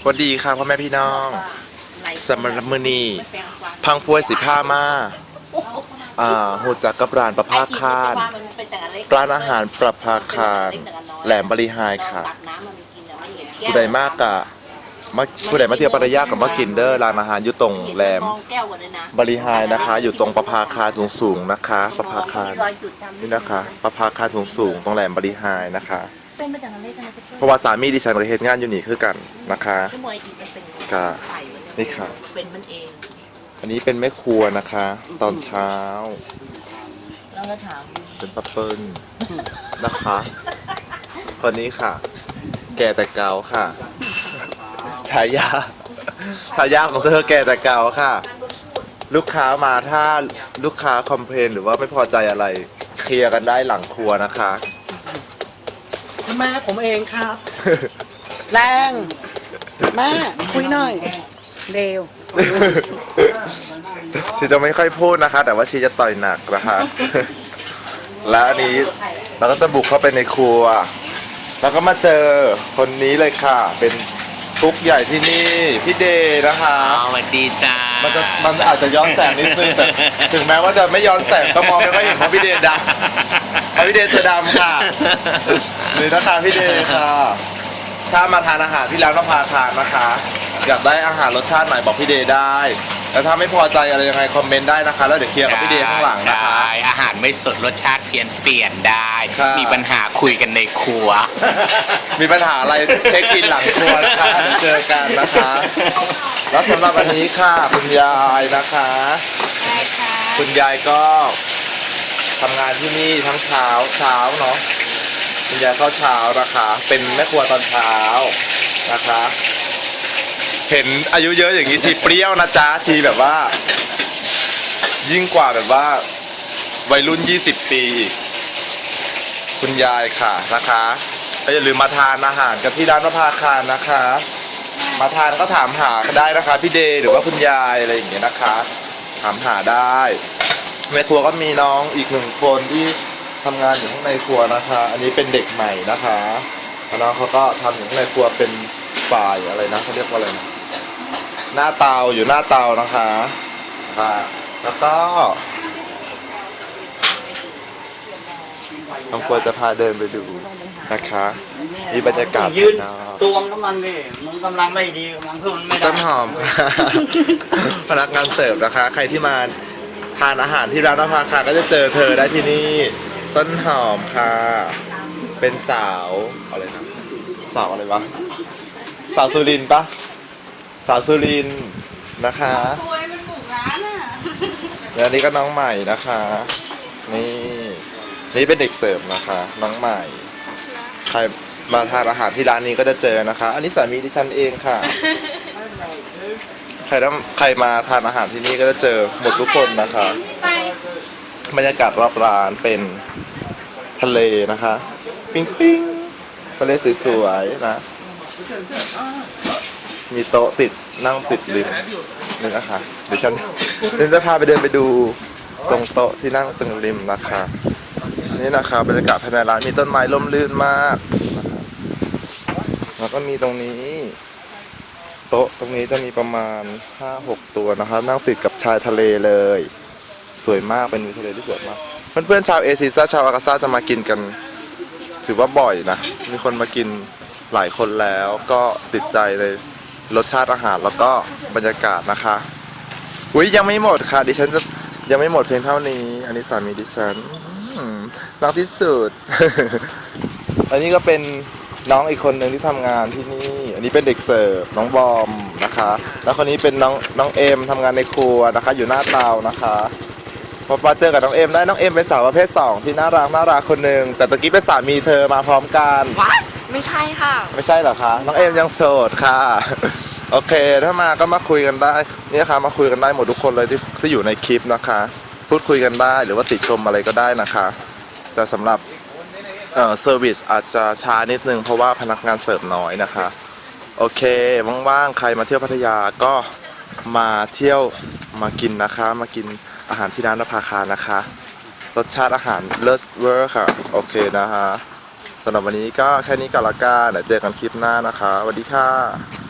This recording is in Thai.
สวัสดีค่ะพ่อแม่พี่น้องสมรมือนีพังพวยสิผ้ามาอ่าหูจักกับร้านประภาคารร้านอาหารประภาคาร แหลมบริหายค่ะผู้ใดมากกะมาผู้ใดมาเที่ยวปัตยากับมากินเด้อร้านอาหารอยู่ตรงแหลมแก้วกันเลยนะบริหายนะคะ อยู่ตรงประภาคารสูงสูงๆนะคะ ประภาคารนี่นะคะ ประภาคารสูงสูงๆตรงแหลมบริหายนะคะ เป็นมาจากอะไรกันนะเพราะว่าสามีดิฉันก็เฮ็ดงานอยู่นี่คือกันนะคะ ชั่วโมงอีกมันเป็นค่ะ ไข่มันี่ค่ะ เป็นมันเอง อันนี้เป็นแม่ครัวนะคะ ตอนเช้าแล้วก็ถามเป็นปัปเปิ้ลนะคะคนนี้ค่ะ แก่แต่เก่าค่ะฉายาฉายาของเธอแก่แต่เก่าค่ะ ลูกค้ามาถ้าลูกค้าคอมเพลนหรือว่าไม่พอใจอะไร เคลียร์กันได้หลังครัวนะคะ แม่ผมเองครับ แรงแม่คุยหน่อย เร็ว ชีจะไม่ค่อยพูดนะคะ แต่ว่าชีจะต่อยหนักนะคะ และอันนี้เราก็จะบุกเข้าไปในครัว แล้วก็มาเจอคนนี้เลยค่ะ เป็น ทุกใหญ่ที่นี่พี่เดย์นะคะสวัสดีจ้ามันจะมันอาจจะย้อนแสงนิดนึงแต่ถึงแม้ว่าจะไม่ย้อนแสงก็มองไม่ค่อยเห็นเพราะพี่เดย์ดำเพราะพี่เดย์จะดำค่ะนี่นะคะพี่เดย์ค่ะถ้ามาทานอาหารที่ร้านมะพร้าวคานนะคะ อยากได้อาหารรสชาติไหนบอกพี่เดย์ได้ แล้วถ้าไม่พอใจอะไรยังไงคอมเมนต์ได้นะคะ แล้วเดี๋ยวเคลียร์กับพี่เดย์ข้างหลังนะคะ ได้อาหารไม่สดรสชาติเปลี่ยนเปลี่ยนได้ ครับ มีปัญหาคุยกันในครัว มีปัญหาอะไรเช็คอินหลังครัวนะคะเดี๋ยวเจอกันนะคะ แล้วสำหรับวันนี้ค่ะคุณยายนะคะคุณยายก็ทำงานที่นี่ทั้งเช้าเช้าเนาะคุณยายเข้าเช้านะคะ เป็นแม่ครัวตอนเช้านะคะ เห็นอายุเยอะอย่างนี้ทีเปรี้ยวนะจ๊ะทีแบบว่า ยิ่งกว่าแบบว่า วัยรุ่น 20 ปีอีกคุณยายค่ะนะคะก็อย่าลืมมาทานอาหารกับที่ร้านมะพาคานนะคะ มาทานก็ถามหาก็ได้นะคะพี่เดย์หรือว่าคุณยายอะไรอย่างเงี้ยนะคะ ถามหาได้ในครัวก็มีน้องอีกหนึ่งคนที่ทำงานอยู่ข้างในครัวนะคะ อันนี้เป็นเด็กใหม่นะคะแล้วน้องเขาก็ทำอยู่ข้างในครัวเป็น ฝ่ายอะไรนะเขาเรียกว่าอะไรนะหน้าเตาอยู่หน้าเตานะคะค่ะแล้วก็น้องครัวจะพาเดินไปดูนะคะ มีบรรยากาศยืนภายนอกตวงกำลังดิมันกำลังไม่ดีกำลังทุนไม่ได้ต้นหอมค่ะพนักงานเสิร์ฟนะคะ ใครที่มาทานอาหารที่ร้านนภาคาก็จะเจอเธอได้ที่นี่ ต้นหอมค่ะ เป็นสาวอะไรนะสาวอะไรวะ สาวสุรินทร์ปะสาวสุรินทร์นะคะแล้วนี่ก็น้องใหม่นะคะ นี่นี่เป็นเด็กเสิร์ฟนะคะ น้องใหม่ ใครมาทานอาหารที่ร้านนี้ก็จะเจอนะคะ อันนี้สามีดิฉันเองค่ะ ใครต้องใครมาทานอาหารที่นี่ก็จะเจอหมดทุกคนนะคะบรรยากาศรอบร้านเป็นทะเลนะคะ ปิ้งปิ้งทะเลสวยๆนะ มีโต๊ะติดนั่งติดริมนี่นะคะเดี๋ยวฉันเดี๋ยวจะพาไปเดินไปดูตรงโต๊ะที่นั่งตรงริมนะคะนี่นะคะบรรยากาศภายในร้านมีต้นไม้ร่มรื่นมากแล้วก็มีตรงนี้ โต๊ะตรงนี้จะมีประมาณ5-6ตัวนะครับนั่งติดกับชายทะเลเลย สวยมากเป็นวิวทะเลที่สวยมากเพื่อนๆชาวเอซิซ่าชาวอากาซ่าจะมากินกัน ถือว่าบ่อยนะมีคนมากิน หลายคนแล้วก็ติดใจในรสชาติอาหารแล้วก็บรรยากาศนะคะอุ้ยยังไม่หมดค่ะ ดิฉันจะยังไม่หมดเพียงเท่านี้ อันนี้สามีดิฉันรักที่สุด อันนี้ก็เป็นน้องอีกคนหนึ่งที่ทำงานที่นี่ อันนี้เป็นเด็กเสิร์ฟน้องบอมนะคะ แล้วคนนี้เป็นน้องน้องเอ็มทำงานในครัวนะคะ อยู่หน้าเตานะคะพอมาเจอกับน้องเอ็มได้น้องเอ็มเป็นสาวประเภทสองที่น่ารักน่ารักคนหนึ่งแต่ตะกี้เป็นสามีเธอมาพร้อมกัน ไม่ใช่ค่ะ ไม่ใช่เหรอคะน้องเอ็มยังโสดค่ะ โอเค ถ้ามาก็มาคุยกันได้นี่ค่ะมาคุยกันได้หมดทุกคนเลยที่ที่อยู่ในคลิปนะคะ พูดคุยกันได้หรือว่าติชมอะไรก็ได้นะคะ แต่สำหรับเอ่อเซอร์วิสอาจจะช้านิดนึงเพราะว่าพนักงานเสิร์ฟน้อยนะคะ โอเคว่างๆใครมาเที่ยวพัทยาก็มาเที่ยวมากินนะคะ มากินอาหารที่ร้านนภาคานะคะ รสชาติอาหารเลิศเวอร์ค่ะ โอเคนะคะ สำหรับวันนี้ก็แค่นี้ก่อนละกันเดี๋ยวเจอกันคลิปหน้านะคะสวัสดีค่ะ